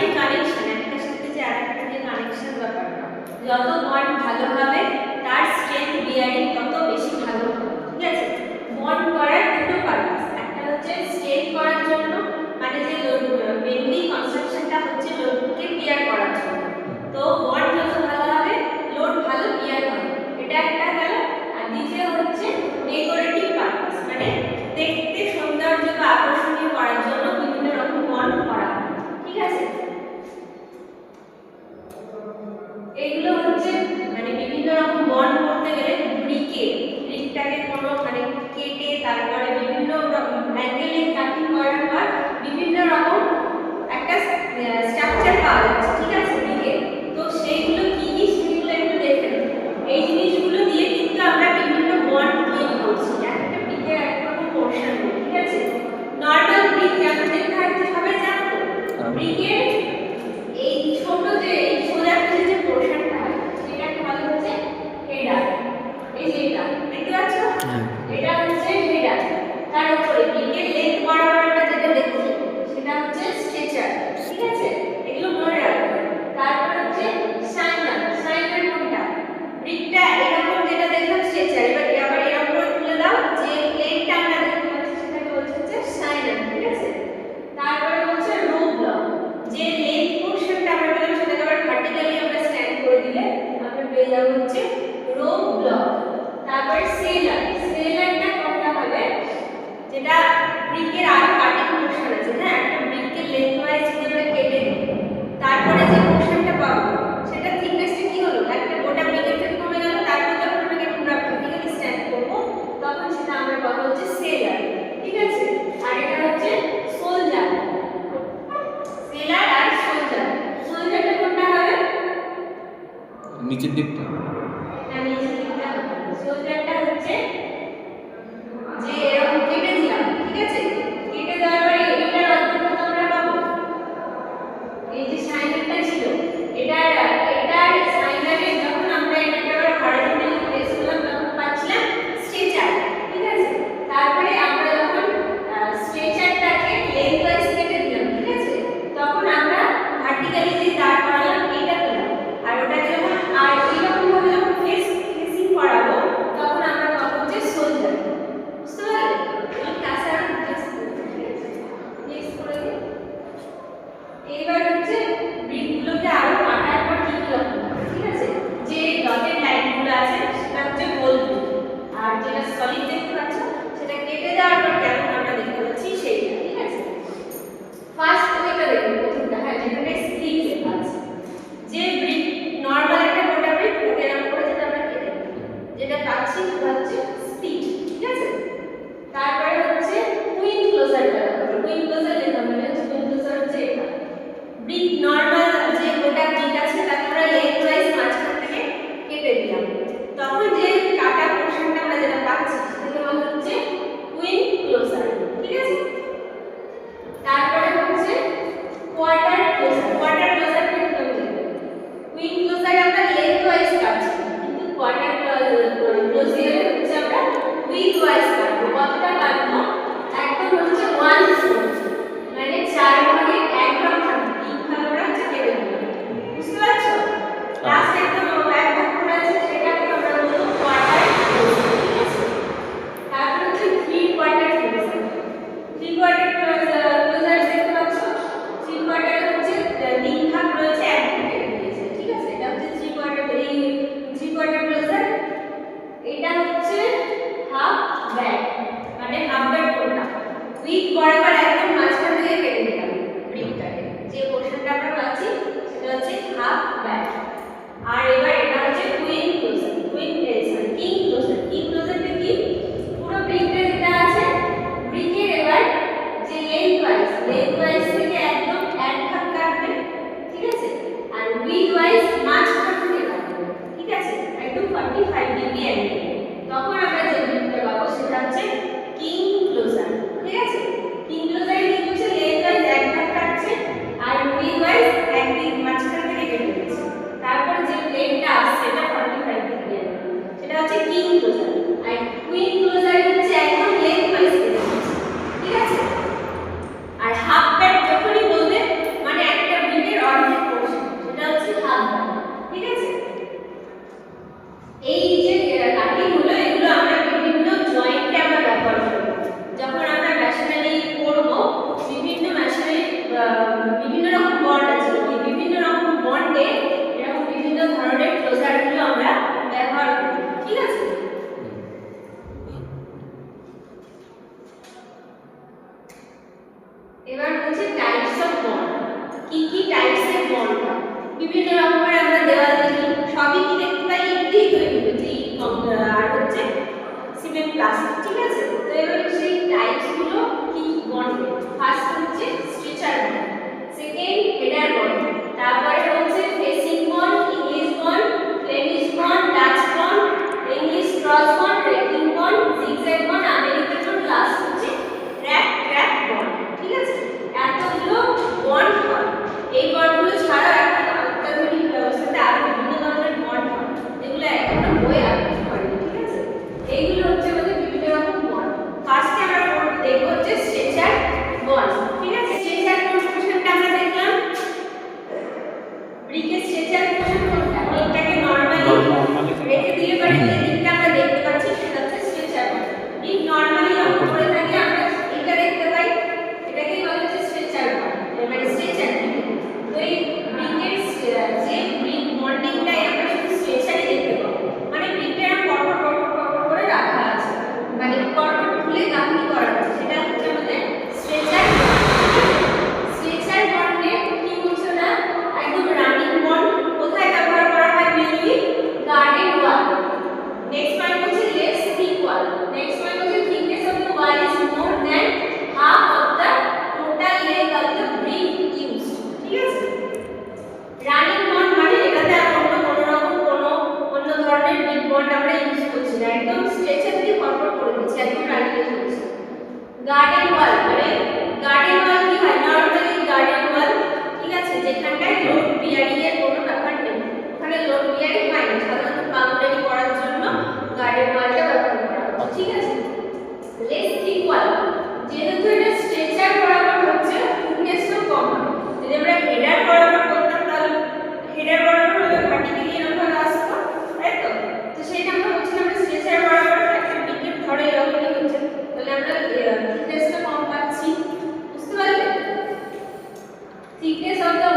যে কানেকশন একটার সাথে যে আরেকটা যে কানেকশন ব্যাপারটা, যত বন্ড ভালো হবে, তার স্ট্রেংথ বিয়ারিং তত বেশি ভালো হবে, ঠিক আছে? বন্ড করার দুটো পারপাস একটা হচ্ছে স্ট্রেন করার জন্য মানে যে লোন মেনলি কনস্ট্রাকশনটা হচ্ছে লোডকে বিয়ার করার জন্য। তো বন্ড যত ভালো 10 জেড হচ্ছে আমরা উইথ ওয়াইজ কাটবো কতটা কাটবো এই সিমেন্ট প্লাস্টিক ঠিক আছে? তো এবার সেই টাইপসগুলো কি কি বন্ড ফার্স্ট হচ্ছে stretcher bond second header bond তারপরে হচ্ছে facing bond English bond Flemish bond Dutch bond English cross bond सीखने शब्द